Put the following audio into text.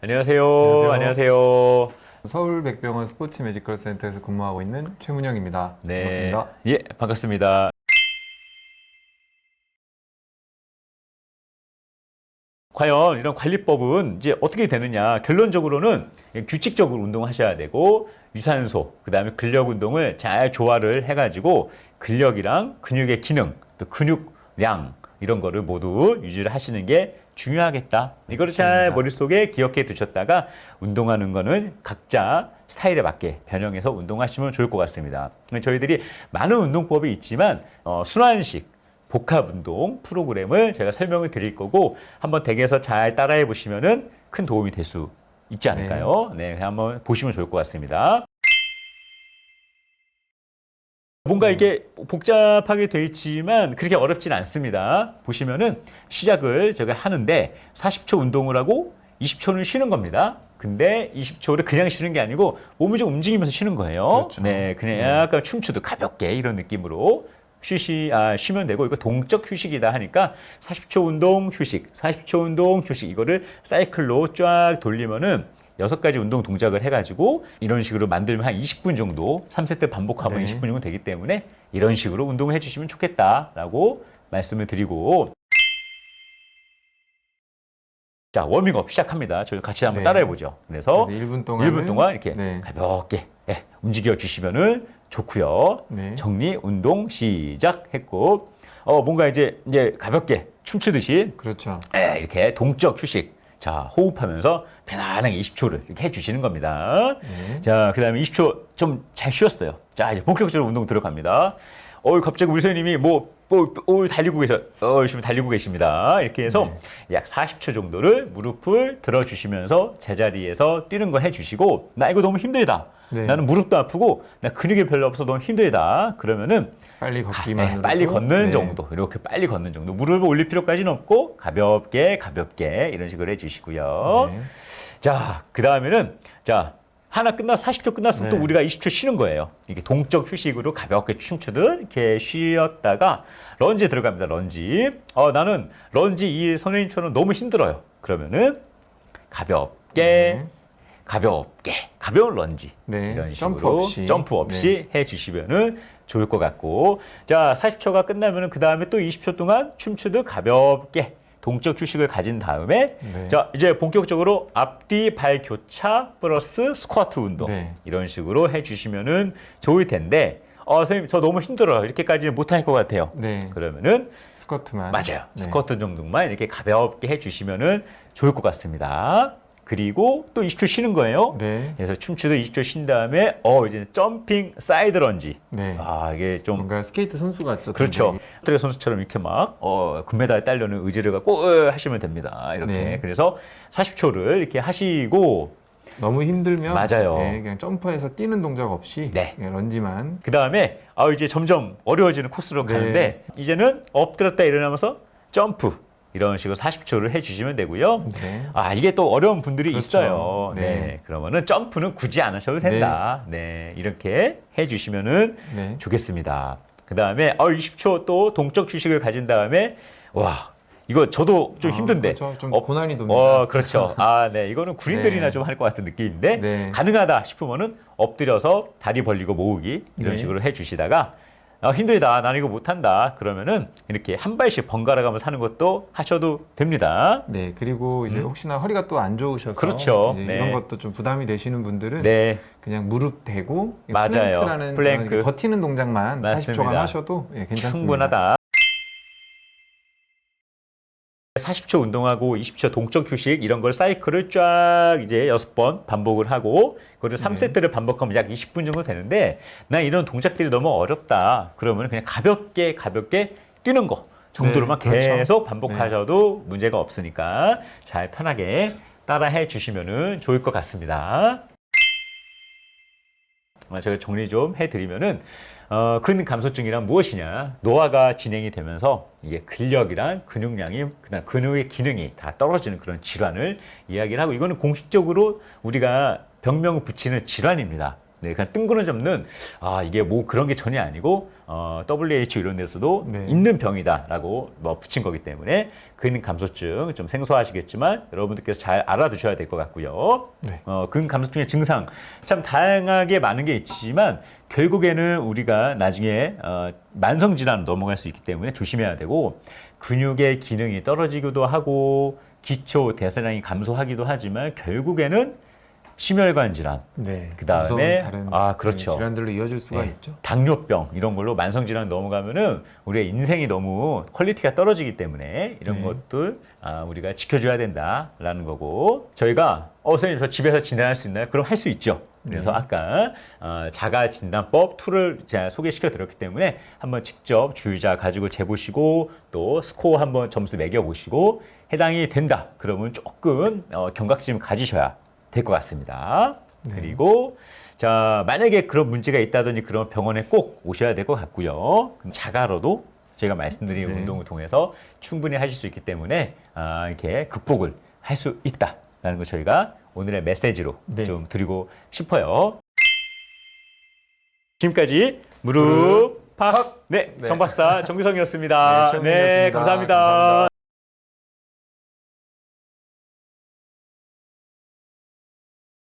안녕하세요. 안녕하세요. 안녕하세요. 서울백병원 스포츠 메디컬 센터에서 근무하고 있는 최문영입니다. 네. 반갑습니다. 예, 반갑습니다. 과연 이런 관리법은 이제 어떻게 되느냐? 결론적으로는 규칙적으로 운동하셔야 되고 유산소, 그다음에 근력 운동을 잘 조화를 해 가지고 근력이랑 근육의 기능, 또 근육량 이런 거를 모두 유지를 하시는 게 중요하겠다. 이거를 잘. 머릿속에 기억해 두셨다가 운동하는 거는 각자 스타일에 맞게 변형해서 운동하시면 좋을 것 같습니다. 저희들이 많은 운동법이 있지만 어, 순환식 복합 운동 프로그램을 제가 설명을 드릴 거고 한번 댁에서 잘 따라해 보시면 은 큰 도움이 될 수 있지 않을까요? 네, 한번 보시면 좋을 것 같습니다. 뭔가 이게 복잡하게 돼 있지만 그렇게 어렵진 않습니다. 보시면은 시작을 제가 하는데 40초 운동을 하고 20초는 쉬는 겁니다. 근데 20초를 그냥 쉬는 게 아니고 몸을 좀 움직이면서 쉬는 거예요. 그렇죠. 네, 그냥 네. 약간 춤추듯 가볍게 이런 느낌으로 쉬시 아 쉬면 되고 이거 동적 휴식이다 하니까 40초 운동 휴식, 40초 운동 휴식 이거를 사이클로 쫙 돌리면은 여섯 가지 운동 동작을 해가지고 이런 식으로 만들면 한 20분 정도 3세트 반복하면 네. 20분 정도 되기 때문에 이런 식으로 운동을 해주시면 좋겠다라고 말씀을 드리고 자 워밍업 시작합니다. 저희 같이 한번 네. 따라해 보죠. 그래서 그래서 1분 동안 1분 동안 이렇게 네. 가볍게 예, 움직여 주시면은 좋고요. 네. 정리 운동 시작했고 어 뭔가 이제 이제 가볍게 춤추듯이 그렇죠. 예, 이렇게 동적 휴식 자 호흡하면서 편안하게 20초를 이렇게 해주시는 겁니다. 네. 자 그 다음에 20초 좀 잘 쉬었어요. 자 이제 본격적으로 운동 들어갑니다. 어 갑자기 우리 선생님이 뭐, 뭐, 어, 달리고 계셔, 어, 열심히 달리고 계십니다. 이렇게 해서 약 40초 정도를 무릎을 들어주시면서 제자리에서 뛰는 걸 해주시고, 나 이거 너무 힘들다. 네. 나는 무릎도 아프고, 나 근육이 별로 없어 너무 힘들다. 그러면은 빨리 가- 걷기만 네, 빨리 걷는 네. 정도 이렇게 빨리 걷는 정도 무릎을 올릴 필요까지는 없고 가볍게 가볍게 이런 식으로 해주시고요 네. 자그 다음에는 자 하나 끝나서 40초 끝났으면 또 네. 우리가 20초 쉬는 거예요 이게 동적 휴식으로 가볍게 춤추듯 이렇게 쉬었다가 런지 들어갑니다 런지 어 나는 런지 이 선생님처럼 너무 힘들어요 그러면은 가볍게 네. 가볍게 가벼운 런지 네, 이런 점프 식으로 없이. 네. 점프 없이 해주시면은 좋을 것 같고 자 40초가 끝나면은 그 다음에 또 20초 동안 춤추듯 가볍게 동적 휴식을 가진 다음에 네. 자 이제 본격적으로 앞뒤 발 교차 플러스 스쿼트 운동 네. 이런 식으로 해주시면은 좋을 텐데 어 선생님 저 너무 힘들어요 이렇게까지는 못할 것 같아요 네. 그러면은 스쿼트만. 맞아요. 네. 스쿼트 정도만 이렇게 가볍게 해주시면은 좋을 것 같습니다. 그리고 또 20초 쉬는 거예요. 네. 그래서 춤추듯 20초 쉰 다음에 어 이제 점핑 사이드 런지. 네. 아 이게 좀 뭔가 스케이트 선수 같죠. 그렇죠. 동작이. 트레 선수처럼 이렇게 막 어, 금메달 따려는 의지를 갖고 으, 하시면 됩니다. 이렇게 네. 그래서 40초를 이렇게 하시고 너무 힘들면 맞아요. 네, 그냥 점프해서 뛰는 동작 없이 네. 그냥 런지만 그 다음에 아 이제 점점 어려워지는 코스로 네. 가는데 이제는 엎드렸다 일어나면서 점프 이런 식으로 40초를 해주시면 되고요. 네. 아 이게 또 어려운 분들이 그렇죠. 있어요. 네. 네. 그러면은 점프는 굳이 안 하셔도 된다. 네, 이렇게 해주시면은 네. 좋겠습니다. 그 다음에 어 20초 또 동적 휴식을 가진 다음에 와 이거 저도 좀 아, 힘든데. 그렇죠. 좀 어, 고난이 돕니다. 어 그렇죠. 아 네 이거는 구린들이나 네. 좀할 것 같은 느낌인데 네. 가능하다 싶으면은 엎드려서 다리 벌리고 모으기 이런 네. 식으로 해 주시다가 아, 힘들다 나는 이거 못한다 그러면은 이렇게 한 발씩 번갈아 가면서 하는 것도 하셔도 됩니다. 네, 그리고 이제 혹시나 허리가 또 안 좋으셔서 음. 그렇죠. 네. 이런 것도 좀 부담이 되시는 분들은 네. 그냥 무릎 대고 맞아요. 플랭크라는 플랭크. 버티는 동작만 맞습니다. 40초간 하셔도 예, 괜찮습니다. 충분하다. 40초 운동하고 20초 동적 휴식 이런 걸 사이클을 쫙 이제 여섯 번 반복을 하고 네. 3세트를 반복하면 약 20분 정도 되는데 난 이런 동작들이 너무 어렵다. 그러면 그냥 가볍게 가볍게 뛰는 거 정도로만 네, 그렇죠. 계속 반복하셔도 문제가 없으니까 잘 편하게 따라해 주시면은 좋을 것 같습니다. 어, 제가 정리 좀 해드리면은 어, 근감소증이란 무엇이냐? 노화가 진행이 되면서 이게 근력이랑 근육량이 그다음 근육의 기능이 다 떨어지는 그런 질환을 이야기를 하고 이거는 공식적으로 우리가 병명을 붙이는 질환입니다. 네, 그냥 뜬구름 잡는 아 이게 뭐 그런 게 전혀 아니고 어, WHO 이런 데서도 네. 있는 병이다라고 뭐 붙인 거기 때문에 근 감소증 좀 생소하시겠지만 여러분들께서 잘 알아두셔야 될 것 같고요. 네. 어, 근 감소증의 증상 참 다양하게 많은 게 있지만 결국에는 우리가 나중에 어, 만성 질환 넘어갈 수 있기 때문에 조심해야 되고 근육의 기능이 떨어지기도 하고 기초 대사량이 감소하기도 하지만 결국에는 심혈관 질환, 네. 그 다음에 무서운 다른 아, 그렇죠. 질환들로 이어질 수가 네, 있죠. 당뇨병 이런 걸로 만성 질환 넘어가면은 우리의 인생이 너무 퀄리티가 떨어지기 때문에 이런 네. 것들 아, 우리가 지켜줘야 된다라는 거고 저희가 어 선생님 저 집에서 진단할 수 있나요? 그럼 할 수 있죠. 그래서 네. 아까 어, 자가 진단법 툴을 제가 소개시켜 드렸기 때문에 한번 직접 주의자 가지고 재보시고 또 스코어 한번 점수 매겨 보시고 해당이 된다. 그러면 조금 어, 경각심 가지셔야 될 것 같습니다. 네. 그리고 자 만약에 그런 문제가 있다든지 그런 병원에 꼭 오셔야 될 것 같고요. 자가로도 제가 말씀드린 네. 운동을 통해서 충분히 하실 수 있기 때문에 아, 이렇게 극복을 할 수 있다라는 거 저희가 오늘의 메시지로 네. 좀 드리고 싶어요. 지금까지 무릎 팍 네, 네. 정박사 정규성이었습니다. 네, 네. 감사합니다. 감사합니다.